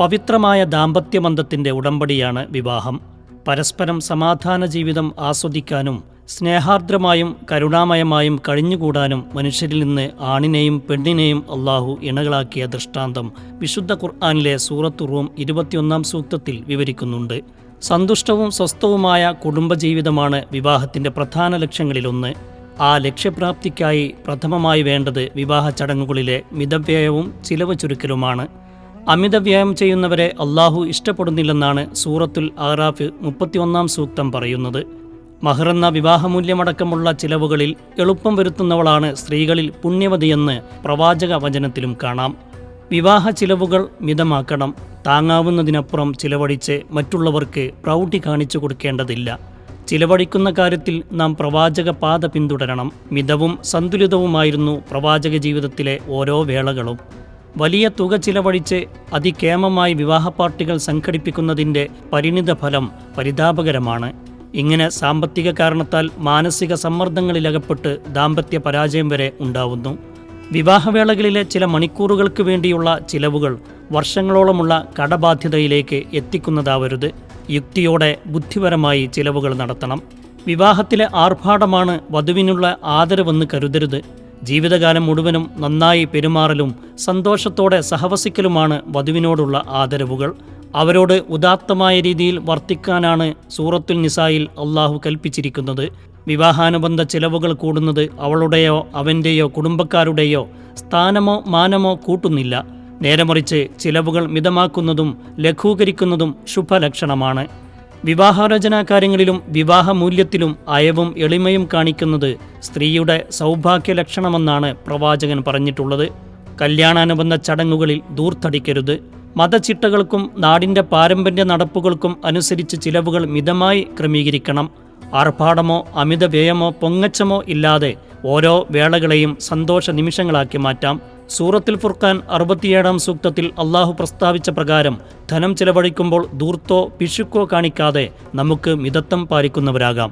പവിത്രമായ ദാമ്പത്യമന്ധത്തിന്റെ ഉടമ്പടിയാണ് വിവാഹം. പരസ്പരം സമാധാന ജീവിതം ആസ്വദിക്കാനും സ്നേഹാർദ്രമായും കരുണാമയമായും കഴിഞ്ഞുകൂടാനും മനുഷ്യരിൽ നിന്ന് ആണിനെയും പെണ്ണിനെയും അള്ളാഹു ഇണകളാക്കിയ ദൃഷ്ടാന്തം വിശുദ്ധ ഖുർആാനിലെ സൂറത്ത് റൂം ഇരുപത്തിയൊന്നാം സൂക്തത്തിൽ വിവരിക്കുന്നുണ്ട്. സന്തുഷ്ടവും സ്വസ്ഥവുമായ കുടുംബജീവിതമാണ് വിവാഹത്തിന്റെ പ്രധാന ലക്ഷ്യങ്ങളിലൊന്ന്. ആ ലക്ഷ്യപ്രാപ്തിക്കായി പ്രഥമമായി വേണ്ടത് വിവാഹ ചടങ്ങുകളിലെ മിതവ്യയവും ചിലവ് ചുരുക്കലുമാണ്. അമിതവ്യയം ചെയ്യുന്നവരെ അള്ളാഹു ഇഷ്ടപ്പെടുന്നില്ലെന്നാണ് സൂറത്തുൽ ആറാഫ് മുപ്പത്തിയൊന്നാം സൂക്തം പറയുന്നത്. മഹറെന്ന വിവാഹമൂല്യമടക്കമുള്ള ചിലവുകളിൽ എളുപ്പം വരുത്തുന്നവളാണ് സ്ത്രീകളിൽ പുണ്യവതിയെന്ന് പ്രവാചക വചനത്തിലും കാണാം. വിവാഹ ചിലവുകൾ മിതമാക്കണം. താങ്ങാവുന്നതിനപ്പുറം ചിലവഴിച്ച് മറ്റുള്ളവർക്ക് പ്രൗഢി കാണിച്ചു കൊടുക്കേണ്ടതില്ല. ചിലവഴിക്കുന്ന കാര്യത്തിൽ നാം പ്രവാചക പാത പിന്തുടരണം. മിതവും സന്തുലിതവുമായിരുന്നു പ്രവാചക ജീവിതത്തിലെ ഓരോ വേളകളും. വലിയ തുക ചിലവഴിച്ച് അതികേമമായി വിവാഹ പാർട്ടികൾ സംഘടിപ്പിക്കുന്നതിന്റെ പരിണിത ഫലം പരിതാപകരമാണ്. ഇങ്ങനെ സാമ്പത്തിക കാരണത്താൽ മാനസിക സമ്മർദ്ദങ്ങളിലകപ്പെട്ട് ദാമ്പത്യ പരാജയം വരെ ഉണ്ടാവുന്നു. വിവാഹവേളകളിലെ ചില മണിക്കൂറുകൾക്ക് വേണ്ടിയുള്ള ചിലവുകൾ വർഷങ്ങളോളമുള്ള കടബാധ്യതയിലേക്ക് എത്തിക്കുന്നതാവരുത്. യുക്തിയോടെ ബുദ്ധിപരമായി ചിലവുകൾ നടത്തണം. വിവാഹത്തിലെ ആർഭാടമാണ് വധുവിനുള്ള ആദരവെന്ന് കരുതരുത്. ജീവിതകാലം മുഴുവനും നന്നായി പെരുമാറലും സന്തോഷത്തോടെ സഹവസിക്കലുമാണ് വധുവിനോടുള്ള ആദരവുകൾ. അവരോട് ഉദാത്തമായ രീതിയിൽ വർത്തിക്കാനാണ് സൂറത്തുൽ നിസായിൽ അള്ളാഹു കൽപ്പിച്ചിരിക്കുന്നത്. വിവാഹാനുബന്ധ ചിലവുകൾ കൂടുന്നത് അവളുടെയോ അവന്റെയോ കുടുംബക്കാരുടെയോ സ്ഥാനമോ മാനമോ കൂട്ടുന്നില്ല. നേരെമറിച്ച് ചിലവുകൾ മിതമാക്കുന്നതും ലഘൂകരിക്കുന്നതും ശുഭലക്ഷണമാണ്. വിവാഹാലോചനാ കാര്യങ്ങളിലും വിവാഹമൂല്യത്തിലും അയവും എളിമയും കാണിക്കുന്നത് സ്ത്രീയുടെ സൗഭാഗ്യ ലക്ഷണമെന്നാണ് പ്രവാചകൻ പറഞ്ഞിട്ടുള്ളത്. കല്യാണാനുബന്ധ ചടങ്ങുകളിൽ ദൂർത്തടിക്കരുത് മതചിട്ടകൾക്കും നാടിന്റെ പാരമ്പര്യ നടപ്പുകൾക്കും അനുസരിച്ച് ചിലവുകൾ മിതമായി ക്രമീകരിക്കണം. ആർഭാടമോ അമിത വ്യയമോ പൊങ്ങച്ചമോ ഇല്ലാതെ ഓരോ വേളകളെയും സന്തോഷ നിമിഷങ്ങളാക്കി മാറ്റാം. സൂറത്തിൽ ഫുർഖാൻ അറുപത്തിയേഴാം സൂക്തത്തിൽ അള്ളാഹു പ്രസ്താവിച്ച പ്രകാരം ധനം ചെലവഴിക്കുമ്പോൾ ദൂർത്തോ പിശുക്കോ കാണിക്കാതെ നമുക്ക് മിതത്വം പാലിക്കുന്നവരാകാം.